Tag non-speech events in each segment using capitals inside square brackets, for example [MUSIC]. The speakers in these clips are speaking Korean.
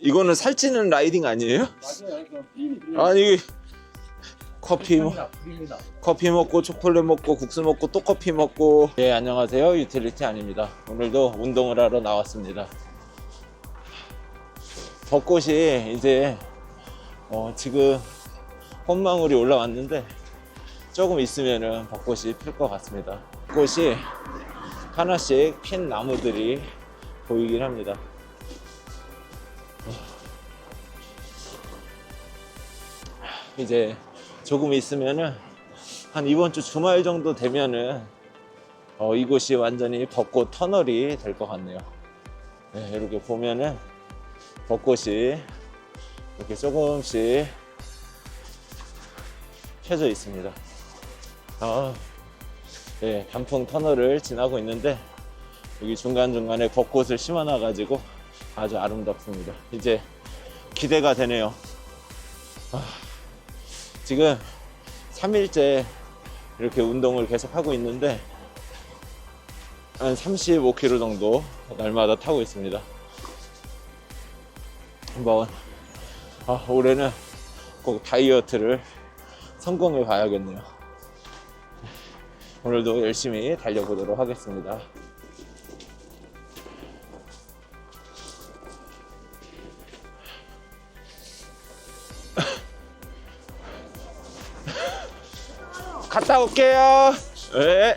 이거는 살찌는 라이딩 아니에요? 맞아요. 그냥 피임이 그냥 아니 이게 커피 불입니다. 불입니다. 커피 먹고 초콜릿 먹고 국수 먹고 또 커피 먹고 예 안녕하세요 유틸리티 아닙니다 오늘도 운동을 하러 나왔습니다 벚꽃이 이제 어, 지금 꽃망울이 올라왔는데 조금 있으면은 벚꽃이 필 것 같습니다 꽃이 하나씩 핀 나무들이 보이긴 합니다 이제 조금 있으면은 한 이번 주 주말 정도 되면은 어, 이곳이 완전히 벚꽃 터널이 될 것 같네요. 네, 이렇게 보면은 벚꽃이 이렇게 조금씩 펴져 있습니다. 아, 네, 단풍 터널을 지나고 있는데 여기 중간중간에 벚꽃을 심어놔가지고 아주 아름답습니다. 이제 기대가 되네요. 아, 지금 3일째 이렇게 운동을 계속 하고 있는데 한 35km 정도 날마다 타고 있습니다. 한번 아, 올해는 꼭 다이어트를 성공해 봐야겠네요. 오늘도 열심히 달려보도록 하겠습니다. 갔다 올게요. 네.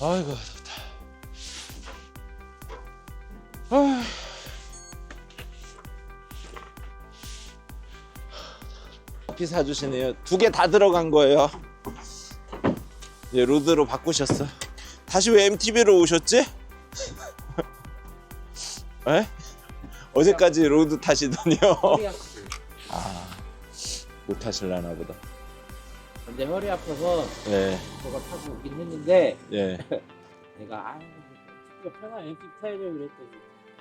아이고 좋다. 아휴. 커피 사주시네요. 두 개 다 들어간 거예요. 이제 로드로 바꾸셨어. 다시 왜 MTB로 오셨지? [LAUGHS] 에? 어제까지 로드 타시더니요. 아, 못 타실라나 보다. 근데 허리 아파서 네, 저거 타고 오긴 했는데 예. [LAUGHS] 내가 아 이거 편한 MT 타야죠 그랬더니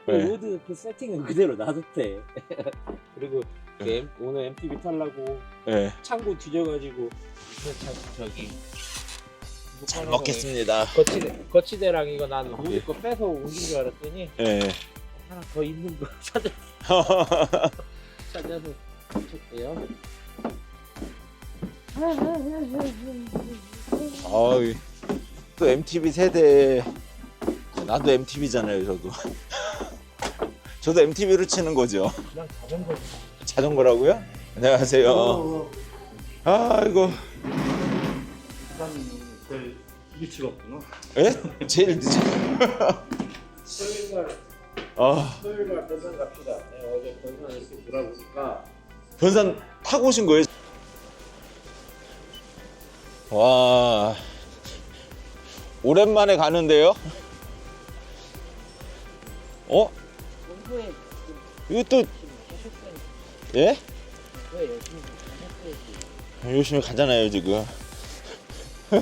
그 네. 로드 그 세팅은 그대로 놔뒀대. [LAUGHS] 그리고 그 네. 오늘 MTB 타려고 예. 창고 뒤져가지고 그 차- 저기 잘 먹겠습니다. 거치대 거치대랑 이거 난 우리 예. 거 빼서 옮긴 줄 알았더니 예. 하나 더 있는 거 [LAUGHS] 찾아 찾아서 쳤대요. 아유, 또 MTV 세대. 나도 MTV잖아요, 저도. [LAUGHS] 저도 MTV로 치는 거죠. 그냥 자전거. 자전거라고요? 안녕하세요. 어. 아이고, 제일 위치가 없구나. 예? 제일 늦은. 토요일날 [LAUGHS] 아, 토요일날 변산 갑시다. 내가 어제 변산 이렇게 돌아보니까 변산 타고 오신 거예요? 와, 오랜만에 가는데요? 어? 이거 또, 예? 왜 열심히 가잖아요, 지금. [LAUGHS]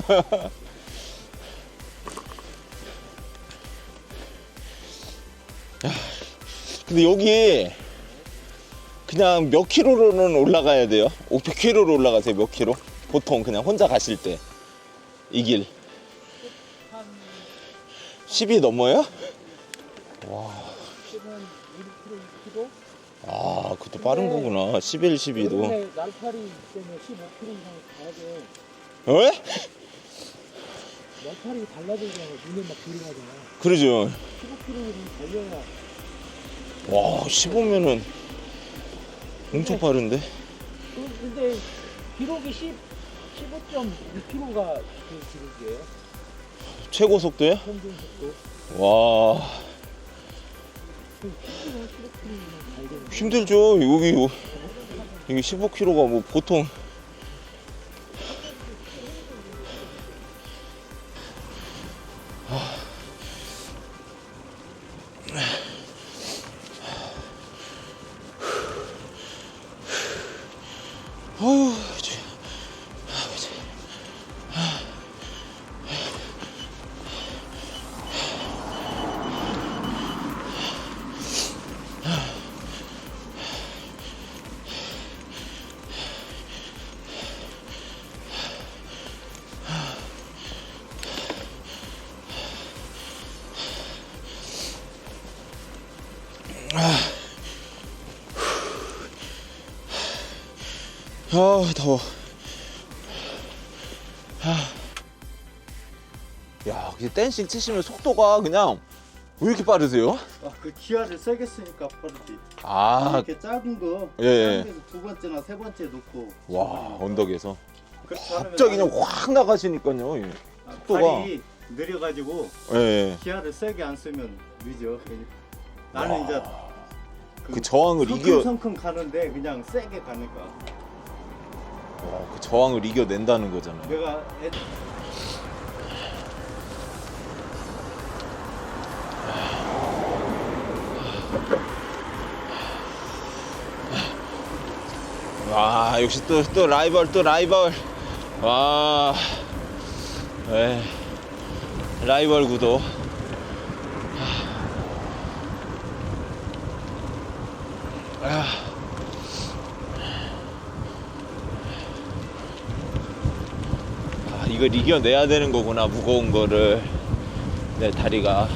야, 근데 여기 그냥 몇 킬로로는 올라가야 돼요? 500킬로로 올라가세요, 몇 킬로? 보통 그냥 혼자 가실 때. 이 길. 한 10이 넘어요? 10은 1kg, 2kg? 아, 그것도 빠른 거구나. 11, 12도. 요새 날파리 때문에 15kg 이상 가야 돼. 어? 날파리 달라들잖아. 눈에 막 들어가잖아. 그러죠. 15kg 이상 달려야. 와, 15면은 엄청 빠른데? 그- 근데 기록이 10, 15.6kg가 그 기록이에요. 최고 속도요? 평균 속도. 와. 힘들죠. 여기 요- 여기 15kg가 뭐 보통 아유, 아 더워. 아. 야, 근데 댄싱 치시면 속도가 그냥 왜 이렇게 빠르세요? 아, 그 기아를 세게 쓰니까 빠르지. 아, 이렇게 작은 거. 예, 예. 작은 데서 두 번째나 세 번째 놓고. 와 언덕에서 그렇게 하면 갑자기 그냥 확 나가시니까요. 예. 아, 속도가. 발이 느려가지고 예. 기아를 세게 안 쓰면 늦어. 나는 이제 그 저항을 이겨, 성큼성큼 가는데 그냥 세게 가니까. 와, 그 저항을 이겨낸다는 거잖아요. 내가 애... 와 역시 또 또 라이벌 또 라이벌 와 네. 라이벌 구도 이걸 이겨내야 되는 거구나 무거운 거를 내 다리가.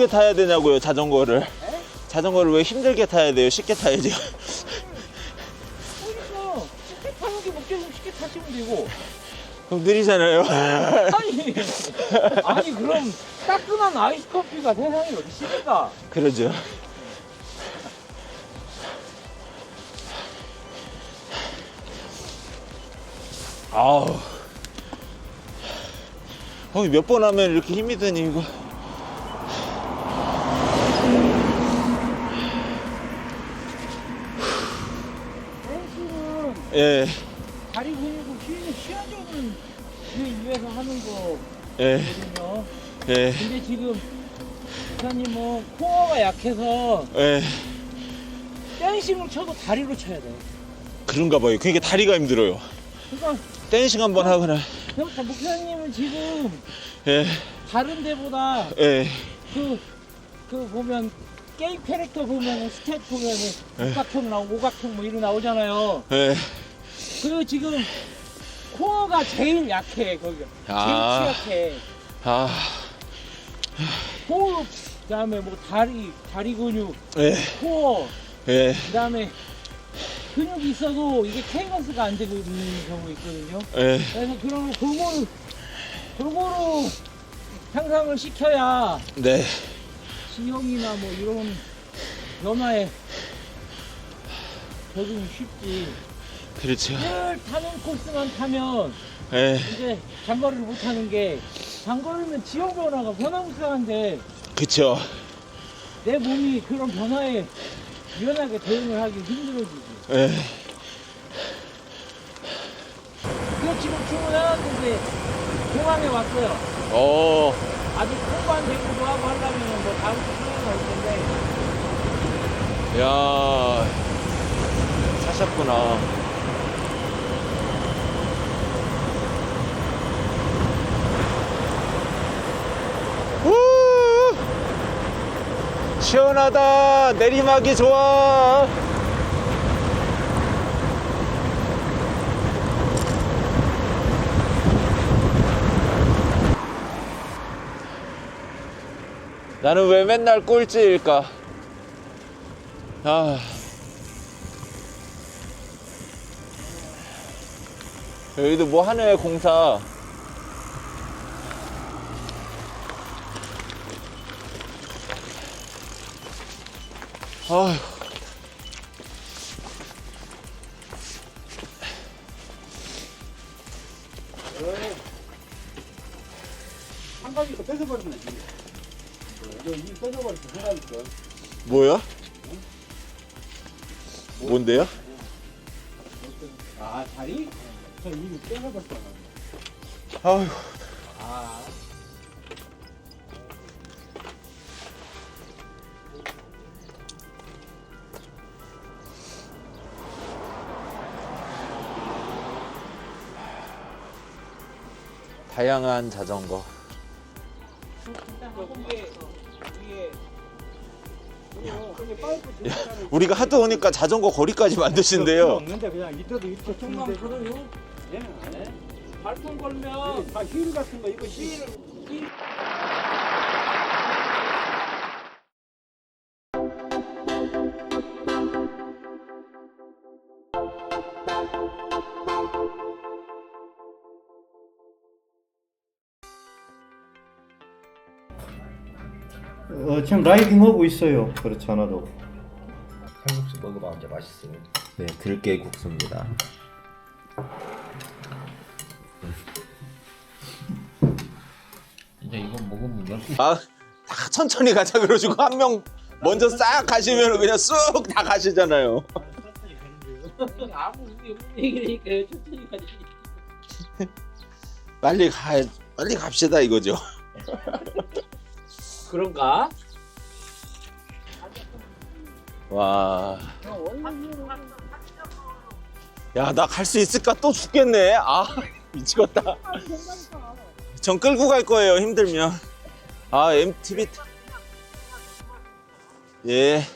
힘들게 타야 되냐고요 자전거를 자전거를 왜 힘들게 타야 돼요? 쉽게 타야지 그러니까 쉽게 타는 게 목적이면 쉽게 타시면 되고. 그럼 느리잖아요. 아니 아니 그럼 따끈한 아이스 커피가 세상에 어디 있습니까? 그러죠. 아우. 어, 몇번 하면 이렇게 힘이 드니 이거 댄스는 예 다리 근육을 쉬는 쉬어주는 그 위해서 하는 예, 거거든요. 예, 근데 지금 기사님은 코어가 약해서 예. 댄싱을 쳐도 다리로 쳐야 돼. 그런가 봐요. 그러니까 다리가 힘들어요. 그러니까 댄싱 한번 하거나. 그러니까 목사님은 지금 예, 다른 데보다 예, 그, 그 보면 게임 캐릭터 보면 스탯 보면은 육각형 나오고 오각형 뭐 이런 나오잖아요. 예. 그 지금 코어가 제일 약해 거기가 아. 제일 취약해. 아, 호흡 그다음에 뭐 다리 다리 근육 예, 코어 예, 그다음에 근육이 있어도 이게 케이건스가 안 되고 있는 경우가 있거든요. 예. 그래서 그런 골고루 골고루 향상을 시켜야 네, 지형이나 뭐 이런 변화에 적응이 쉽지. 그렇죠. 늘 타는 코스만 타면 예, 이제 장거리를 못 타는 게 장거리면 지형 변화가 변화무쌍한데 그쵸. 내 몸이 그런 변화에 유연하게 대응을 하기 힘들어지지. 예, 이거 지금 주문해놨는데 공항에 왔어요. 어, 아직 통관 대구도 하고 하려면 뭐 다음 주 수요일 올 텐데 야, 사셨구나. 우! 시원하다. 내리막이 좋아. 나는 왜 맨날 꼴찌일까? 아. 여기도 뭐 하네 공사 아휴 한 가지 더 뺏어버리면 되지. 이거 이 뺏어버리면 생각이니까. 뭐야? 뭔데요? 아, 다리? 저 이미 뺏어버렸잖아. 아휴 아. 다양한 자전거 들어가는 우리가 하도 오니까 자전거 거리까지 만드신대요 없는데 그냥 이때도 이렇게 걸어요. 예. 발톱 걸면 다휠 같은 거 이거 휠. 힐 어, 지금 라이딩 하고 있어요. 그렇지 않아도. 칼국수 먹어봐 진짜 맛있어요. 네 들깨 국수입니다 진짜 이거 먹으면 열 아, 다 천천히 가자 그러시고 한 명 먼저 싹 가시면 그냥 쑥 다 가시잖아요. 아무 의미 없는 얘기니까 천천히 가지. 빨리 가, 빨리 갑시다 이거죠. 그런가? 와, 야 나 갈 수 있을까 또 죽겠네. 아 [LAUGHS] 미치겠다. 전 끌고 갈 거예요 힘들면. 아 MTV 예.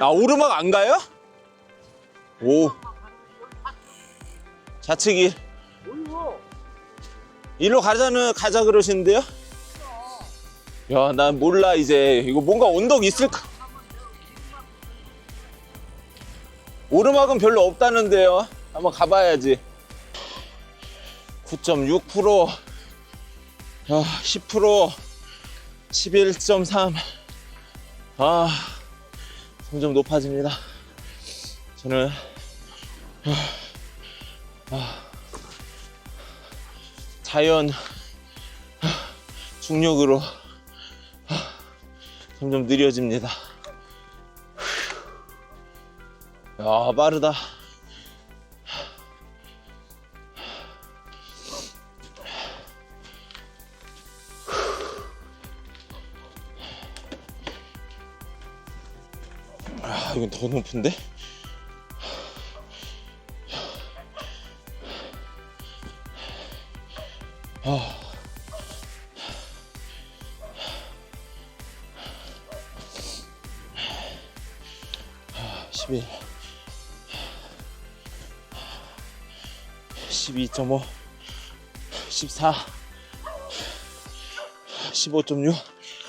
아 오르막 안 가요? 오. 좌측이. 일로 가자는 가자 그러시는데요? 야, 난 몰라 이제 이거 뭔가 언덕 있을까? 오르막은 별로 없다는데요. 한번 가봐야지. 9.6%, 야, 10%, 11.3. 아, 점점 높아집니다. 저는 아, 아, 자연 아, 중력으로 점점 느려집니다. 야, 빠르다. 아, 이건 더 높은데? 11 12.5 14 15.6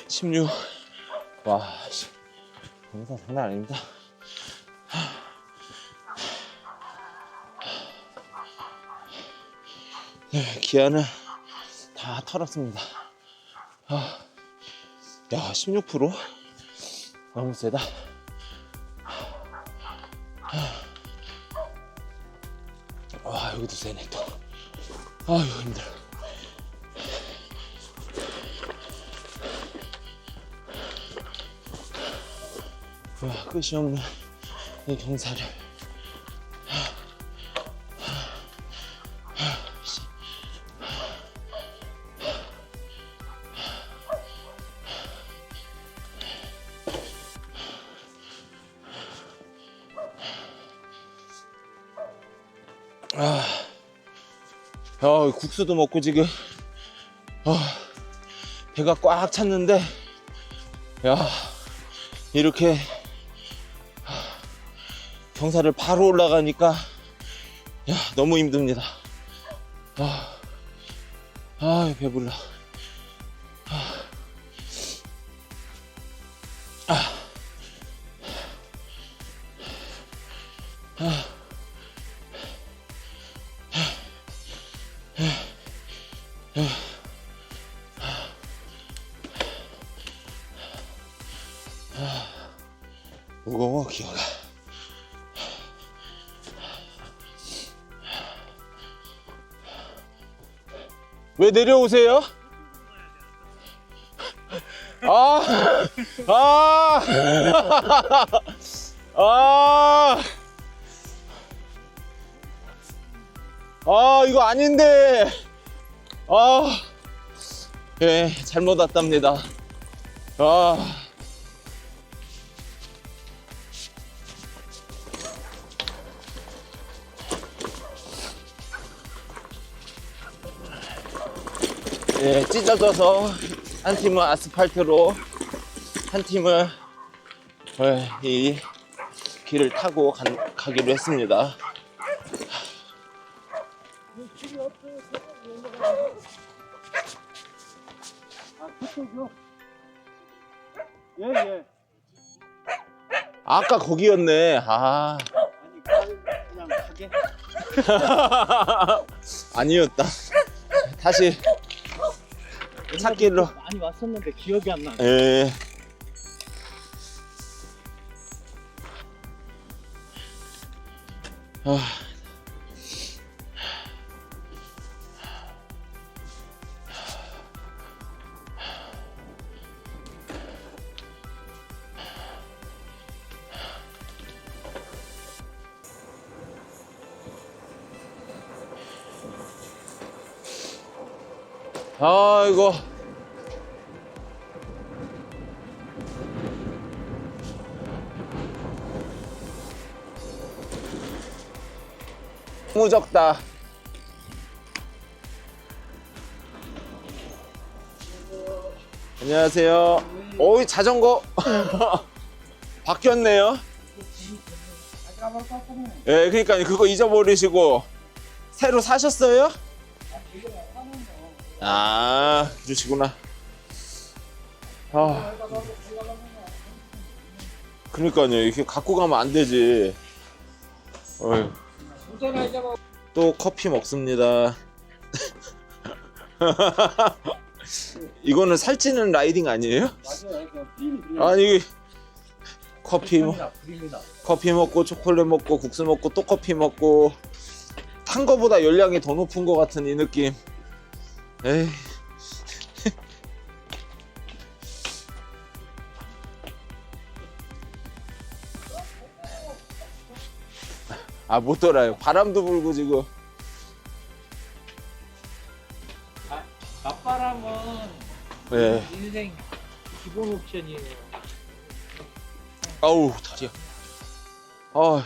16 와, 씨. 영상 장난 아닙니다. 네, 기아는 다 털었습니다. 아, 야, 16% 너무 세다. 와, 여기도 세네 또. 아유, 힘들어. 와, 끝이 없는 이 경사를. 아, 아, 국수도 먹고 지금 아, 배가 꽉 찼는데, 야, 이렇게 경사를 바로 올라가니까 야 너무 힘듭니다. 아, 아 배불러. 무거워 기어가 왜 내려오세요? 아, 아, 아, 아, 이거 아닌데. 아, 예, 잘못 왔답니다. 아. 예, 찢어져서 한 팀은 아스팔트로 한 팀은 예, 이 길을 타고 간- 가기로 했습니다. 아까 거기였네. 아, 아니, 가- 그냥 가게. 아니었다. 다시 찾길로. 많이 왔었는데 기억이 안 나. 예. 아. 아이고. 너무 적다. 안녕하세요. 어이 자전거 [LAUGHS] 바뀌었네요. 예, 그러니까 그거 잊어버리시고 새로 사셨어요? 아, 그러시구나. 아, 그러니까요. 이렇게 갖고 가면 안 되지. 또 커피 먹습니다. [LAUGHS] 이거는 살찌는 라이딩 아니에요? 맞아요. 아니 커피 먹. 커피 먹고 초콜릿 먹고 국수 먹고 또 커피 먹고 탄 거보다 열량이 더 높은 것 같은 이 느낌. 에이. [LAUGHS] 아 못 돌아요. 바람도 불고 지금. 맞바람은 네. 인생 기본 옵션이에요. 아우 다리야. 아